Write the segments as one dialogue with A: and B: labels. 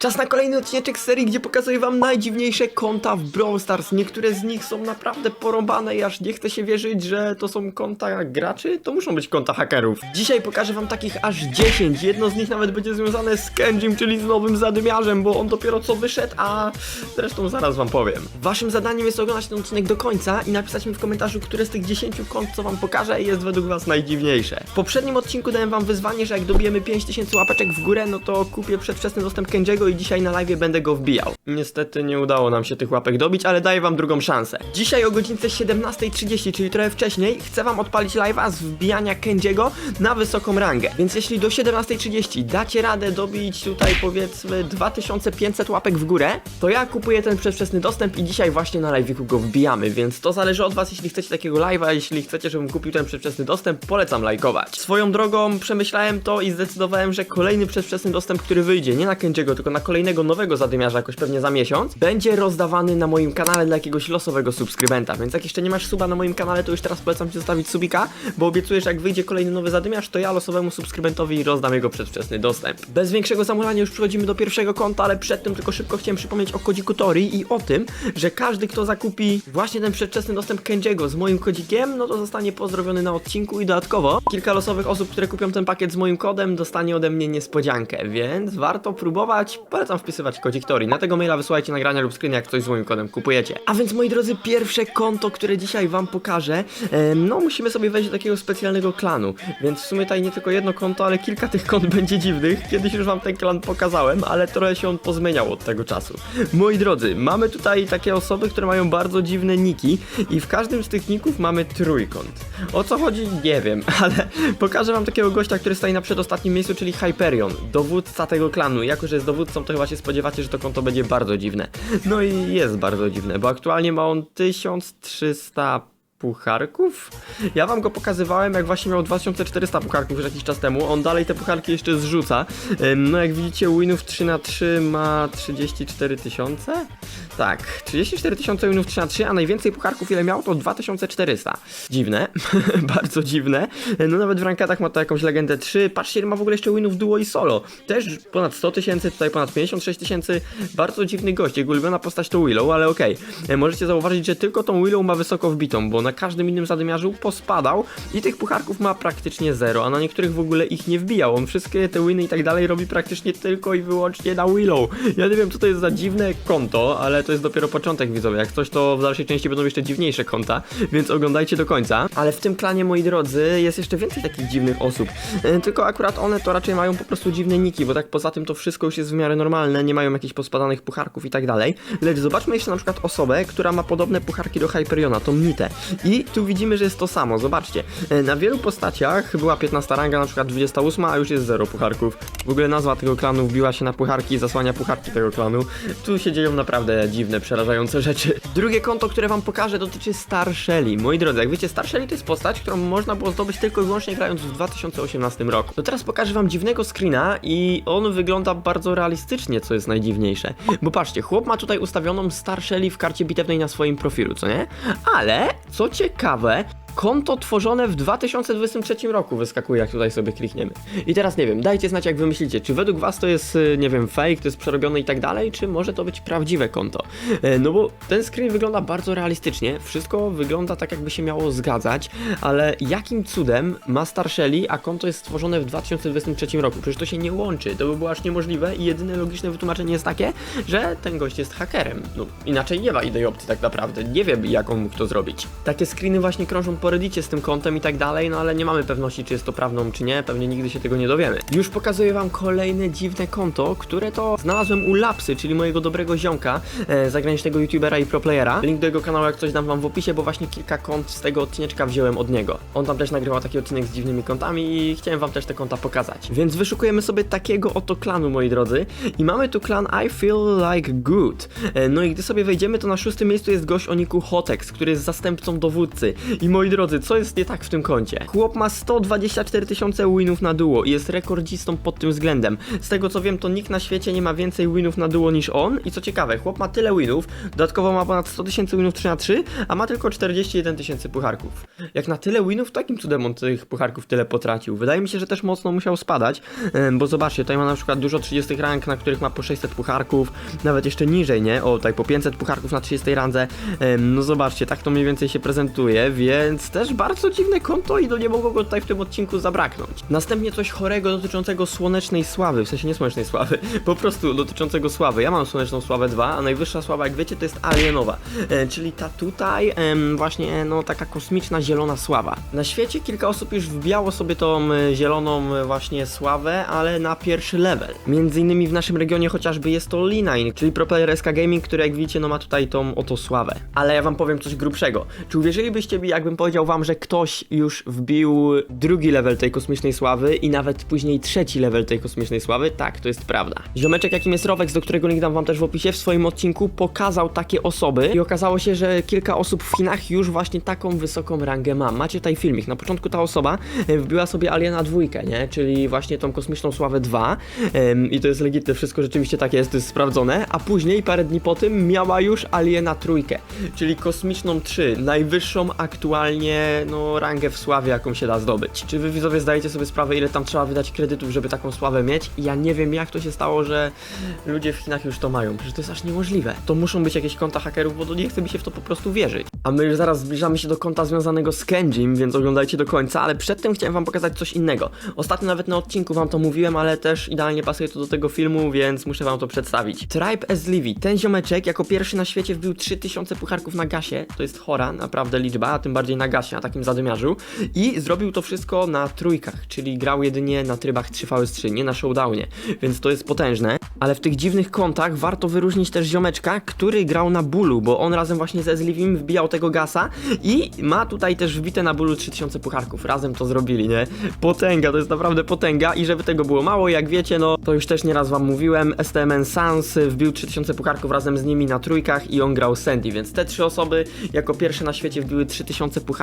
A: Czas na kolejny odcinek serii, gdzie pokazuję wam najdziwniejsze konta w Brawl Stars. Niektóre z nich są naprawdę porąbane i aż nie chce się wierzyć, że to są konta graczy, to muszą być konta hakerów. Dzisiaj pokażę wam takich aż 10. Jedno z nich nawet będzie związane z Kenjim, czyli z nowym zadymiarzem, bo on dopiero co wyszedł, a zresztą zaraz wam powiem. Waszym zadaniem jest oglądać ten odcinek do końca i napisać mi w komentarzu, które z tych 10 kont, co wam pokażę, jest według was najdziwniejsze. W poprzednim odcinku dałem wam wyzwanie, że jak dobijemy 5000 łapeczek w górę, no to kupię przedwczesny dostęp Kenjiego i dzisiaj na live będę go wbijał. Niestety nie udało nam się tych łapek dobić, ale daję wam drugą szansę. Dzisiaj o godzince 17.30, czyli trochę wcześniej, chcę wam odpalić live'a z wbijania Kenjiego na wysoką rangę. Więc jeśli do 17.30 dacie radę dobić tutaj powiedzmy 2500 łapek w górę, to ja kupuję ten przedwczesny dostęp i dzisiaj właśnie na live'iku go wbijamy, więc to zależy od was, jeśli chcecie takiego live'a, jeśli chcecie, żebym kupił ten przedwczesny dostęp, polecam lajkować. Swoją drogą przemyślałem to i zdecydowałem, że kolejny przedwczesny dostęp, który wyjdzie, nie na Kenjiego, tylko na kolejnego nowego zadymiarza jakoś pewnie za miesiąc, będzie rozdawany na moim kanale dla jakiegoś losowego subskrybenta, więc jak jeszcze nie masz suba na moim kanale, to już teraz polecam ci zostawić subika, bo obiecuję, że jak wyjdzie kolejny nowy zadymiarz, to ja losowemu subskrybentowi rozdam jego przedwczesny dostęp. Bez większego zamulania już przechodzimy do pierwszego konta, ale przed tym tylko szybko chciałem przypomnieć o kodziku Tori i o tym, że każdy, kto zakupi właśnie ten przedwczesny dostęp Kenjiego z moim kodzikiem, no to zostanie pozdrowiony na odcinku i dodatkowo kilka losowych osób, które kupią ten pakiet z moim kodem, dostanie ode mnie niespodziankę, więc warto próbować. Polecam wpisywać kodzik Tori. Na tego maila wysyłajcie nagrania lub screen, jak coś z moim kodem kupujecie. A więc moi drodzy, pierwsze konto, które dzisiaj wam pokażę, em, no musimy sobie wejść do takiego specjalnego klanu, więc w sumie tutaj nie tylko jedno konto, ale kilka tych kont będzie dziwnych. Kiedyś już wam ten klan pokazałem, ale trochę się on pozmieniał od tego czasu. Moi drodzy, mamy tutaj takie osoby, które mają bardzo dziwne niki i w każdym z tych ników mamy trójkąt. O co chodzi? Nie wiem, ale pokażę wam takiego gościa, który stoi na przedostatnim miejscu, czyli Hyperion, dowódca tego klanu. Jako, że jest dowódcą, to chyba się spodziewacie, że to konto będzie bardzo dziwne. No i jest bardzo dziwne, bo aktualnie ma on 1300 pucharków? Ja wam go pokazywałem, jak właśnie miał 2400 pucharków już jakiś czas temu. On dalej te pucharki jeszcze zrzuca. No jak widzicie, winów 3 na 3 ma 34 tysiące? Tak, 34 tysiące winów 3 na 3, a najwięcej pucharków ile miał to 2400. Dziwne, bardzo dziwne. No nawet w rankadach ma to jakąś legendę 3. Patrzcie, ma w ogóle jeszcze winów duo i solo. Też ponad 100 tysięcy, tutaj ponad 56 tysięcy. Bardzo dziwny gość. Jego ulubiona postać to Willow, ale okej. E, Możecie zauważyć, że tylko tą Willow ma wysoko wbitą, bo na każdym innym zadymiarzu pospadał i tych pucharków ma praktycznie zero, a na niektórych w ogóle ich nie wbijał. On wszystkie te winy i tak dalej robi praktycznie tylko i wyłącznie na Willow. Ja nie wiem, co to jest za dziwne konto, ale to jest dopiero początek widzowie. Jak coś, to w dalszej części będą jeszcze dziwniejsze konta, więc oglądajcie do końca. Ale w tym klanie, moi drodzy, jest jeszcze więcej takich dziwnych osób. E, Tylko akurat one to raczej mają po prostu dziwne niki, bo tak poza tym to wszystko już jest w miarę normalne, nie mają jakichś pospadanych pucharków i tak dalej. Lecz zobaczmy jeszcze na przykład osobę, która ma podobne pucharki do Hyperiona, tą Nitę. I tu widzimy, że jest to samo, zobaczcie. E, Na wielu postaciach była 15 ranga, na przykład 28, a już jest 0 pucharków. W ogóle nazwa tego klanu wbiła się na pucharki i zasłania pucharki tego klanu. Tu się dzieją naprawdę dziwne, przerażające rzeczy. Drugie konto, które wam pokażę, dotyczy Star Shelly. Moi drodzy, jak wiecie, Star Shelly to jest postać, którą można było zdobyć tylko i wyłącznie grając w 2018 roku. To teraz pokażę wam dziwnego screena i on wygląda bardzo realistycznie, co jest najdziwniejsze. Bo patrzcie, chłop ma tutaj ustawioną Star Shelly w karcie bitewnej na swoim profilu, co nie? Ale, co ciekawe, Konto tworzone w 2023 roku wyskakuje, jak tutaj sobie klikniemy. I teraz nie wiem, dajcie znać, jak wy myślicie, czy według was to jest, y, nie wiem, fake, to jest przerobione i tak dalej, czy może to być prawdziwe konto. E, No bo ten screen wygląda bardzo realistycznie, wszystko wygląda tak, jakby się miało zgadzać, ale jakim cudem ma Star Shelly, a konto jest stworzone w 2023 roku? Przecież to się nie łączy, to by było aż niemożliwe i jedyne logiczne wytłumaczenie jest takie, że ten gość jest hakerem. No, inaczej nie ma innej opcji tak naprawdę, nie wiem, jak on mógł to zrobić. Takie screeny właśnie krążą po reddicie z tym kontem i tak dalej, no ale nie mamy pewności, czy jest to prawdą, czy nie, pewnie nigdy się tego nie dowiemy. Już pokazuję wam kolejne dziwne konto, które to znalazłem u Lapsy, czyli mojego dobrego ziomka, e, zagranicznego youtubera i proplayera. Link do jego kanału jak coś dam wam w opisie, bo właśnie kilka kont z tego odcineczka wziąłem od niego. On tam też nagrywał taki odcinek z dziwnymi kontami i chciałem wam też te konta pokazać. Więc wyszukujemy sobie takiego oto klanu, moi drodzy. I mamy tu klan I Feel Like Good. E, No i gdy sobie wejdziemy, to na szóstym miejscu jest gość o niku Hotex, który jest zastępcą dowódcy. I moi drodzy, co jest nie tak w tym koncie? Chłop ma 124 tysiące winów na duo i jest rekordzistą pod tym względem. Z tego co wiem, to nikt na świecie nie ma więcej winów na duo niż on i co ciekawe, chłop ma tyle winów, dodatkowo ma ponad 100 tysięcy winów 3 na 3 a ma tylko 41 tysięcy pucharków. Jak na tyle winów, to jakim cudem on tych pucharków tyle potracił? Wydaje mi się, że też mocno musiał spadać, bo zobaczcie, tutaj ma na przykład dużo 30 rank, na których ma po 600 pucharków, nawet jeszcze niżej, nie? O, tutaj po 500 pucharków na 30 randze. No zobaczcie, tak to mniej więcej się prezentuje, więc też bardzo dziwne konto i no nie mogło go tutaj w tym odcinku zabraknąć. Następnie coś chorego dotyczącego słonecznej sławy, w sensie nie słonecznej sławy, po prostu dotyczącego sławy. Ja mam słoneczną sławę 2, a najwyższa sława, jak wiecie, to jest alienowa, e, czyli ta tutaj właśnie, no taka kosmiczna zielona sława. Na świecie kilka osób już wbijało sobie tą e, zieloną e, właśnie sławę, ale na pierwszy level. Między innymi w naszym regionie chociażby jest to Linine, czyli ProPlayer SK Gaming, który jak widzicie, no ma tutaj tą oto sławę. Ale ja wam powiem coś grubszego. Czy uwierzylibyście mi, jakbym powiedział wam, że ktoś już wbił drugi level tej kosmicznej sławy i nawet później trzeci level tej kosmicznej sławy? Tak, to jest prawda. Ziomeczek, jakim jest Rowex, do którego link dam wam też w opisie, w swoim odcinku pokazał takie osoby i okazało się, że kilka osób w Chinach już właśnie taką wysoką rangę ma. Macie tutaj filmik. Na początku ta osoba e, wbiła sobie Aliena dwójkę, nie? Czyli właśnie tą kosmiczną sławę 2 em, i to jest legitne, wszystko rzeczywiście tak jest, to jest sprawdzone, a później parę dni po tym miała już Aliena trójkę, czyli kosmiczną 3, najwyższą aktualnie no rangę w sławie, jaką się da zdobyć. Czy wy widzowie zdajecie sobie sprawę, ile tam trzeba wydać kredytów, żeby taką sławę mieć? Ja nie wiem, jak to się stało, że ludzie w Chinach już to mają, przecież to jest aż niemożliwe. To muszą być jakieś konta hakerów, bo to nie chce mi się w to po prostu wierzyć. A my już zaraz zbliżamy się do konta związanego z Kenjim, więc oglądajcie do końca, ale przedtem chciałem wam pokazać coś innego. Ostatnio nawet na odcinku wam to mówiłem, ale też idealnie pasuje to do tego filmu, więc muszę wam to przedstawić. Tribe as Livy, ten ziomeczek jako pierwszy na świecie wbił 3000 pucharków na gasie, to jest chora naprawdę liczba, a tym bardziej na gasie, na takim zadymiarzu. I zrobił to wszystko na trójkach, czyli grał jedynie na trybach 3vs3, nie na showdownie, więc to jest potężne, ale w tych dziwnych kontach warto wyróżnić też ziomeczka, który grał na bólu, bo on razem właśnie ze Zlivim wbijał tego gasa i ma tutaj też wbite na bólu 3000 pucharków, razem to zrobili, nie? Potęga, to jest naprawdę potęga. I żeby tego było mało, jak wiecie, no to już też nieraz wam mówiłem, STMN Sans wbił 3000 pucharków razem z nimi na trójkach i on grał Sandy, więc te trzy osoby jako pierwsze na świecie wbiły 3000 pucharków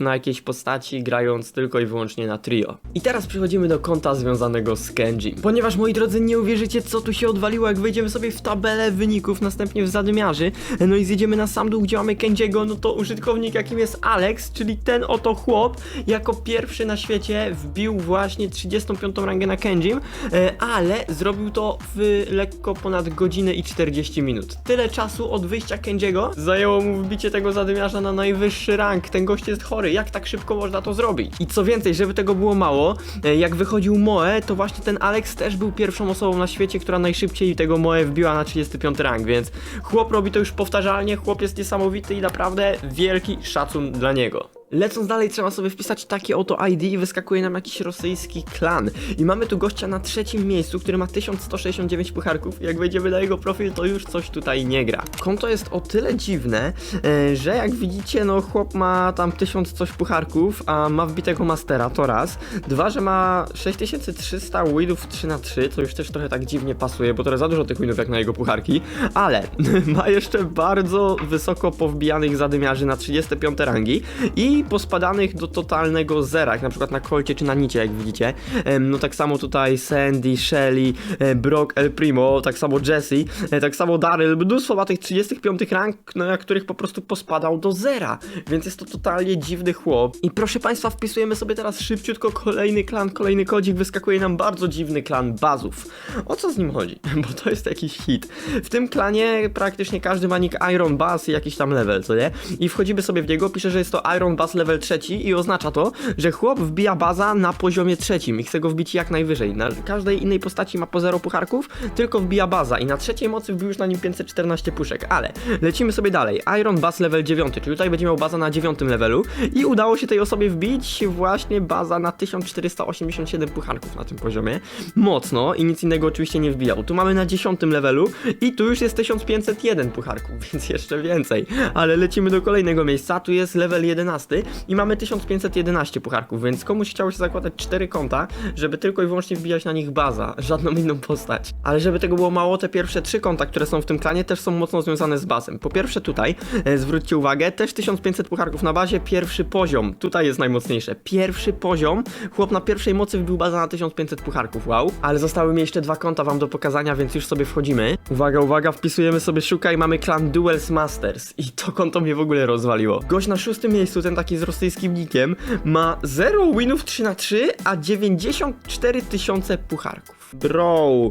A: na jakiejś postaci, grając tylko i wyłącznie na trio. I teraz przechodzimy do konta związanego z Kenji. Ponieważ moi drodzy, nie uwierzycie co tu się odwaliło, jak wejdziemy sobie w tabelę wyników, następnie w zadymiarzy, no i zjedziemy na sam dół, gdzie mamy Kenjiego, no to użytkownik jakim jest Alex, czyli ten oto chłop, jako pierwszy na świecie wbił właśnie 35 rangę na Kenjim, e, ale zrobił to w lekko ponad godzinę i 40 minut. Tyle czasu od wyjścia Kenjiego zajęło mu wbicie tego zadymiarza na najwyższy rank. Ten gość jest chory, jak tak szybko można to zrobić? I co więcej, żeby tego było mało, e, jak wychodził Moe, to właśnie ten Alex też był pierwszą osobą na świecie, która najszybciej tego Moe wbiła na 35 rank, więc chłop robi to już powtarzalnie, chłop jest niesamowity i naprawdę wielki szacun dla niego. Lecąc dalej, trzeba sobie wpisać takie oto ID i wyskakuje nam jakiś rosyjski klan. I mamy tu gościa na trzecim miejscu, który ma 1169 pucharków. Jak wejdziemy na jego profil, to już coś tutaj nie gra. Konto jest o tyle dziwne, e, że jak widzicie, no chłop ma tam 1000 coś pucharków, a ma wbitego mastera, to raz. Dwa, że ma 6300 winów 3 na 3 co już też trochę tak dziwnie pasuje, bo to za dużo tych winów jak na jego pucharki. Ale ma jeszcze bardzo wysoko powbijanych zadymiarzy na 35 rangi i pospadanych do totalnego zera, jak na przykład na Colcie czy na Nicie, jak widzicie. No tak samo tutaj Sandy, Shelly, e, Brock, El Primo, tak samo Jesse, e, tak samo Daryl, mnóstwo ma tych 35 rank, no, na których po prostu pospadał do zera, więc jest to totalnie dziwny chłop. I proszę Państwa, wpisujemy sobie teraz szybciutko kolejny klan, kolejny kodzik, wyskakuje nam bardzo dziwny klan Bazów. O co z nim chodzi? Bo to jest jakiś hit. W tym klanie praktycznie każdy ma nick Iron Bass i jakiś tam level, co nie? I wchodzimy sobie w niego, pisze, że jest to Iron Bass level trzeci i oznacza to, że chłop wbija baza na poziomie trzecim i chce go wbić jak najwyżej. Na każdej innej postaci ma po 0 pucharków, tylko wbija baza i na trzeciej mocy wbił już na nim 514 puszek, ale lecimy sobie dalej. Iron Bass level 9, czyli tutaj będzie miał baza na 9 levelu i udało się tej osobie wbić właśnie baza na 1487 pucharków na tym poziomie. Mocno i nic innego oczywiście nie wbijał. Tu mamy na 10 levelu i tu już jest 1501 pucharków, więc jeszcze więcej. Ale lecimy do kolejnego miejsca, tu jest level 11 3 i mamy 1511 pucharków, więc komuś chciało się zakładać 4 konta, żeby tylko i wyłącznie wbijać na nich baza, żadną inną postać. Ale żeby tego było mało, te pierwsze 3 konta, które są w tym klanie, też są mocno związane z bazem. Po pierwsze tutaj, e, zwróćcie uwagę, też 1500 pucharków na bazie, pierwszy poziom, tutaj jest najmocniejsze. Pierwszy poziom, chłop na pierwszej mocy wbił baza na 1500 pucharków, wow. Ale zostały mi jeszcze dwa konta wam do pokazania, więc już sobie wchodzimy. Uwaga, uwaga, wpisujemy sobie szuka i mamy klan Duels Masters. I to konto mnie w ogóle rozwaliło. Gość na szóstym miejscu, ten taki z rosyjskim nickiem, ma 0 winów 3 na 3 a 94 tysiące pucharków. Bro,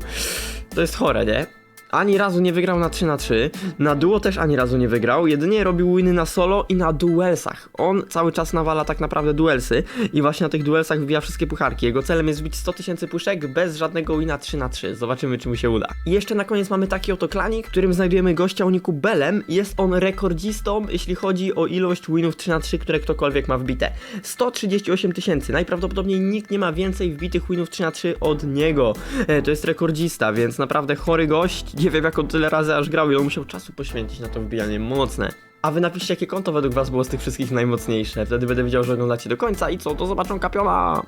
A: to jest chore, nie? Ani razu nie wygrał na 3 na 3 na duo też ani razu nie wygrał, jedynie robił winy na solo i na duelsach. On cały czas nawala tak naprawdę duelsy i właśnie na tych duelsach wybija wszystkie pucharki. Jego celem jest zbić 100 tysięcy puszek bez żadnego wina 3 na 3 Zobaczymy, czy mu się uda. I jeszcze na koniec mamy taki oto klanik, w którym znajdujemy gościa o niku Belem. Jest on rekordzistą, jeśli chodzi o ilość winów 3 na 3 które ktokolwiek ma wbite. 138 tysięcy. Najprawdopodobniej nikt nie ma więcej wbitych winów 3 na 3 od niego. E, to jest rekordzista, więc naprawdę chory gość. Nie wiem, jak on tyle razy aż grał i on musiał czasu poświęcić na to wbijanie. Mocne. A wy napiszcie, jakie konto według was było z tych wszystkich najmocniejsze. Wtedy będę wiedział, że oglądacie do końca i co, to zobaczą kapiona!